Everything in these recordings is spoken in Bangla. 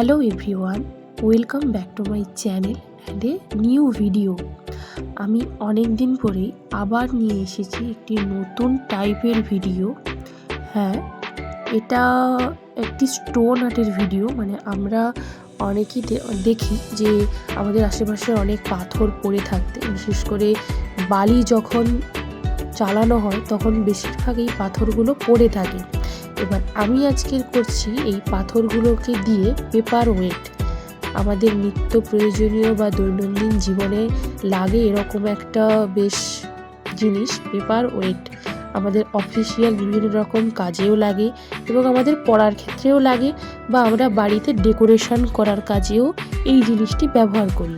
Hello everyone, welcome back to my channel and a new video. আমি অনেক দিন পরে আবার নিয়ে এসেছি একটি নতুন টাইপের ভিডিও। হ্যাঁ এটা একটি স্টোন আর্টের ভিডিও মানে আমরা অনেকেই দেখি যে আমাদের আশেপাশে অনেক পাথর পড়ে থাকতে। বিশেষ করে বালি যখন চালানো হয়, তখন বেশিরভাগ এই পাথরগুলো পড়ে থাকে। এবার আমি আজকে করছি এই পাথরগুলোকে দিয়ে পেপার ওয়েট আমাদের নিত্য প্রয়োজনীয় বা দৈনন্দিন জীবনে লাগে এরকম একটা বেশ জিনিস পেপার ওয়েট আমাদের অফিসিয়াল বিভিন্ন রকম কাজেও লাগে এবং আমাদের পড়ার ক্ষেত্রেও লাগে বা আমরা বাড়িতে ডেকোরেশন করার কাজেও এই জিনিসটি ব্যবহার করি।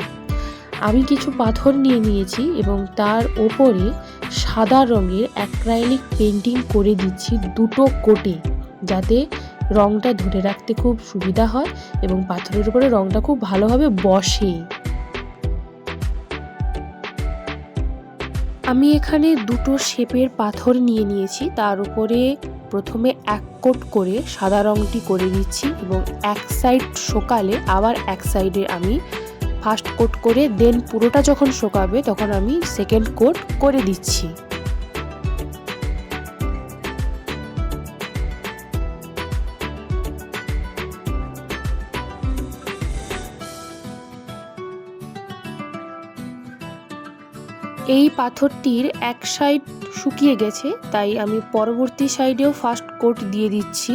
আমি কিছু পাথর নিয়ে নিয়েছি এবং তার ওপরে সাদা রঙের অ্যাক্রাইলিক পেন্টিং করে দিচ্ছি দুটো কোটে। যাতে রংটা ধরে রাখতে খুব সুবিধা হয় এবং পাথরের উপরে রংটা খুব ভালোভাবে বসে। আমি এখানে দুটো শেপের পাথর নিয়ে নিয়েছি। তার উপরে প্রথমে এক কোট করে সাদা রংটি করে দিচ্ছি এবং এক সাইড শোকালে আবার এক সাইডে আমি ফার্স্ট কোট করে, দেন পুরোটা যখন শোকাবে তখন আমি সেকেন্ড কোট করে দিচ্ছি। এই পাথরটির এক সাইড শুকিয়ে গেছে তাই আমি পরবর্তী সাইডেও ফার্স্ট কোট দিয়ে দিচ্ছি।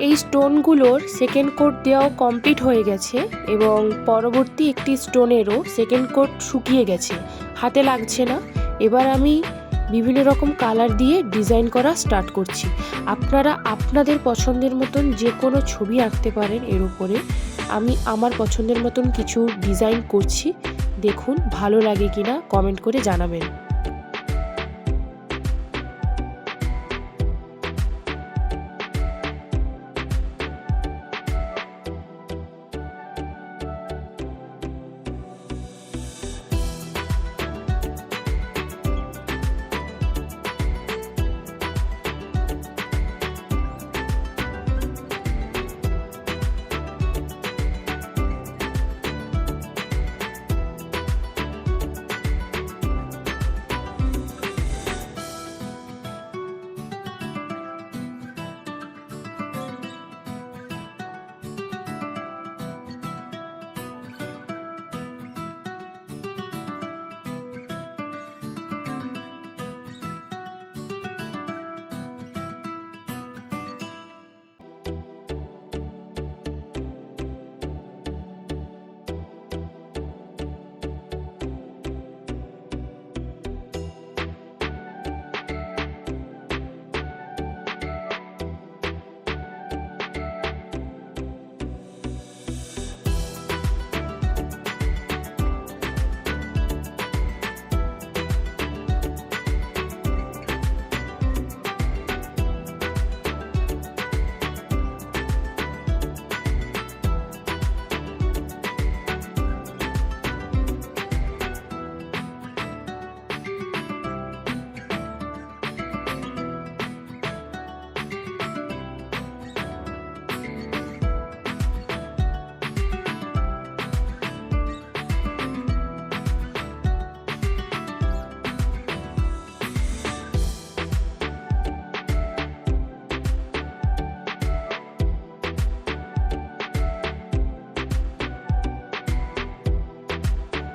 এই স্টোনগুলোর সেকেন্ড কোট দেওয়াও কমপ্লিট হয়ে গেছে এবং পরবর্তী একটি স্টোনেরও সেকেন্ড কোট শুকিয়ে গেছে। হাতে লাগছে না। এবার আমি বিভিন্ন রকম কালার দিয়ে ডিজাইন করা স্টার্ট করছি। আপনারা আপনাদের পছন্দের মতন যে কোনো ছবি আঁকতে পারেন এর উপরে। আমি আমার পছন্দের মতন কিছু ডিজাইন করছি। দেখুন ভালো লাগে কিনা কমেন্ট করে জানাবেন।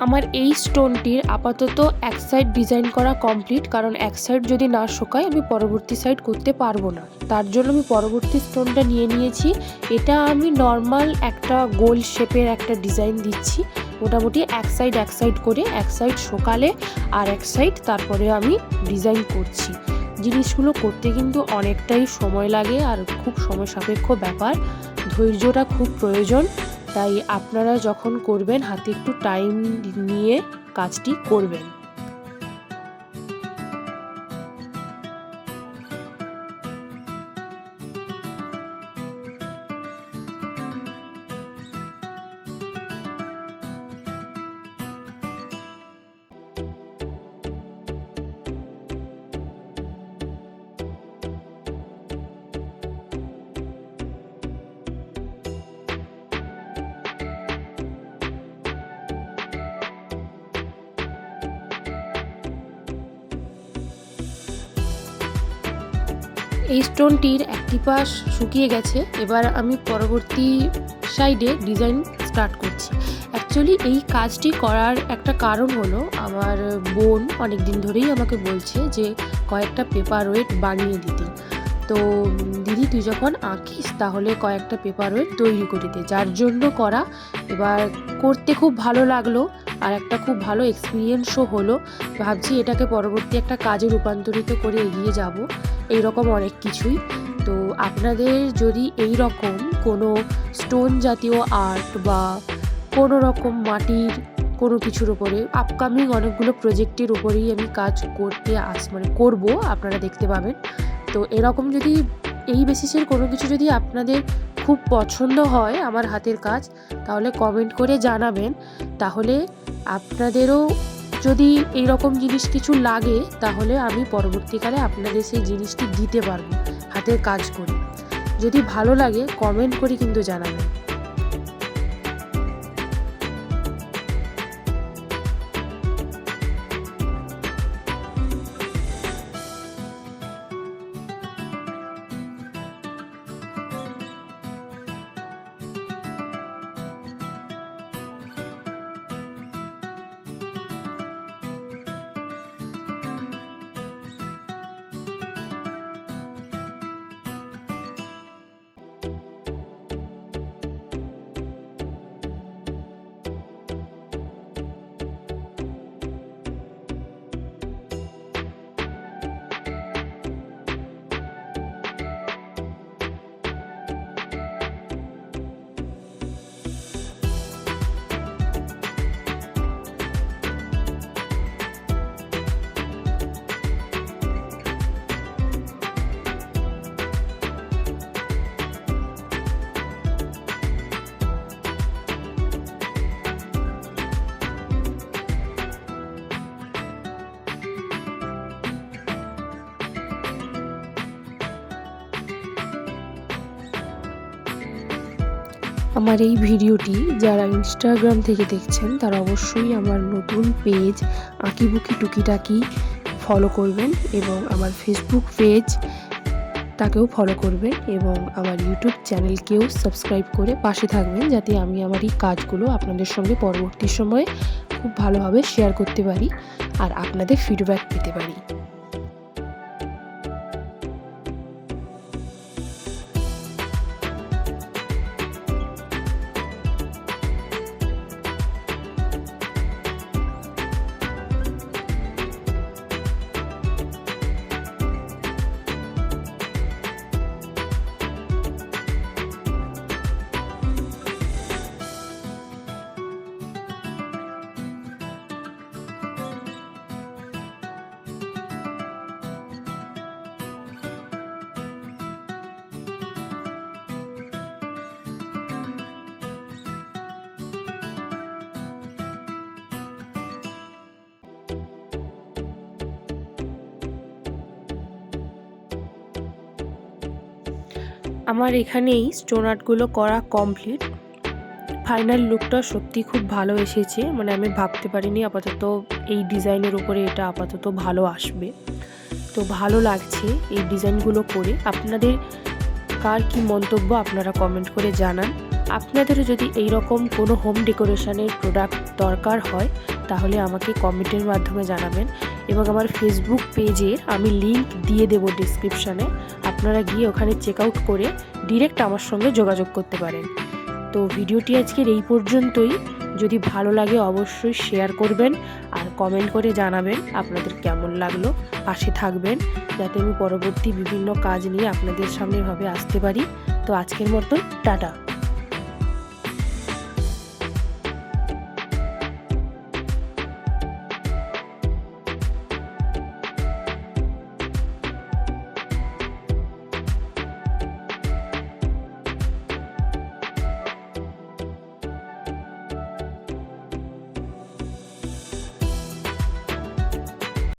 আমার এই স্টোনটির আপাতত এক সাইড ডিজাইন করা কমপ্লিট কারণ এক সাইড যদি না শোকায়, আমি পরবর্তী সাইড করতে পারব না। তার জন্য আমি পরবর্তী স্টোনটা নিয়ে নিয়েছি। এটা আমি নর্মাল একটা গোল শেপের একটা ডিজাইন দিচ্ছি। মোটামুটি এক সাইড এক সাইড করে, এক সাইড শোকালে আর এক সাইড তারপরে আমি ডিজাইন করছি। জিনিসগুলো করতে কিন্তু অনেকটাই সময় লাগে আর খুব সময় সাপেক্ষ ব্যাপার। ধৈর্যটা খুব প্রয়োজন। তাই আপনারা যখন করবেন হাতে একটু টাইম নিয়ে কাজটি করবেন। এই স্টোনটির একটি পাশ শুকিয়ে গেছে। এবার আমি পরবর্তী সাইডে ডিজাইন স্টার্ট করছি। অ্যাকচুয়ালি এই কাজটি করার একটা কারণ হলো, আমার বোন অনেক দিন ধরেই আমাকে বলছে যে, কয়েকটা পেপার ওয়েট বানিয়ে দিতে। তো, দিদি, তুই যখন আঁকিস, তাহলে কয়েকটা পেপার ওয়েট তৈরি করে দে। যার জন্য করা, এবার করতে খুব ভালো লাগল, আর একটা খুব ভালো এক্সপিরিয়েন্সও হলো। ভাবছি এটাকে পরবর্তী একটা কাজে রূপান্তরিত করে এগিয়ে যাব এই রকম অনেক কিছুই। তো, আপনাদের যদি এই রকম কোনো স্টোন জাতীয় আর্ট বা কোনো রকম মাটির কোনো কিছুর উপরে আপকামিং অনেকগুলো প্রজেক্টের উপরেই আমি কাজ করতে আস মানে করব, আপনারা দেখতে পাবেন। তো এরকম যদি এই বেসিসের কোনো কিছু যদি আপনাদের খুব পছন্দ হয় আমার হাতের কাজ, তাহলে কমেন্ট করে জানাবেন। তাহলে আপনাদেরও যদি এই রকম জিনিস কিছু লাগে, তাহলে আমি পরবর্তীকালে আপনাদের সেই জিনিসটি দিতে পারব হাতের কাজ করে। যদি ভালো লাগে কমেন্ট করে কিন্তু জানাবেন। আমার এই ভিডিওটি যারা ইনস্টাগ্রাম থেকে দেখছেন, তারা অবশ্যই আমার নতুন পেজ আঁকিবুকি টুকিটাকি ফলো করবেন এবং আমার ফেসবুক পেজ তাকেও ফলো করবেন এবং আমার ইউটিউব চ্যানেলকেও সাবস্ক্রাইব করে পাশে থাকবেন, যাতে আমি আমার এই কাজগুলো আপনাদের সঙ্গে পরবর্তী সময়ে খুব ভালোভাবে শেয়ার করতে পারি আর আপনাদের ফিডব্যাক পেতে পারি। আমার এখানেই স্টোন আর্টগুলো করা কমপ্লিট ফাইনাল লুকটা সত্যি খুব ভালো এসেছে মানে আমি ভাবতে পারিনি আপাতত এই ডিজাইনের উপরে এটা আপাতত ভালো আসবে। তো ভালো লাগছে এই ডিজাইনগুলো করে। আপনাদের কার কি মন্তব্য আপনারা কমেন্ট করে জানান। আপনাদেরও যদি এই রকম কোনো হোম ডেকোরেশনের প্রোডাক্ট দরকার হয়, তাহলে আমাকে কমেন্টের মাধ্যমে জানাবেন। এবং আমার ফেসবুক পেজের আমি লিংক দিয়ে দেবো ডিসক্রিপশানে আপনারা গিয়ে ওখানে চেক আউট করে ডিরেক্ট আমার সঙ্গে যোগাযোগ করতে পারেন। তো ভিডিওটি আজকের এই পর্যন্তই। যদি ভালো লাগে অবশ্যই শেয়ার করবেন আর কমেন্ট করে জানাবেন আপনাদের কেমন লাগল। পাশে থাকবেন যাতে আমি পরবর্তী বিভিন্ন কাজ নিয়ে আপনাদের সামনে ভাবে আসতে পারি। তো আজকের মতন, টাটা।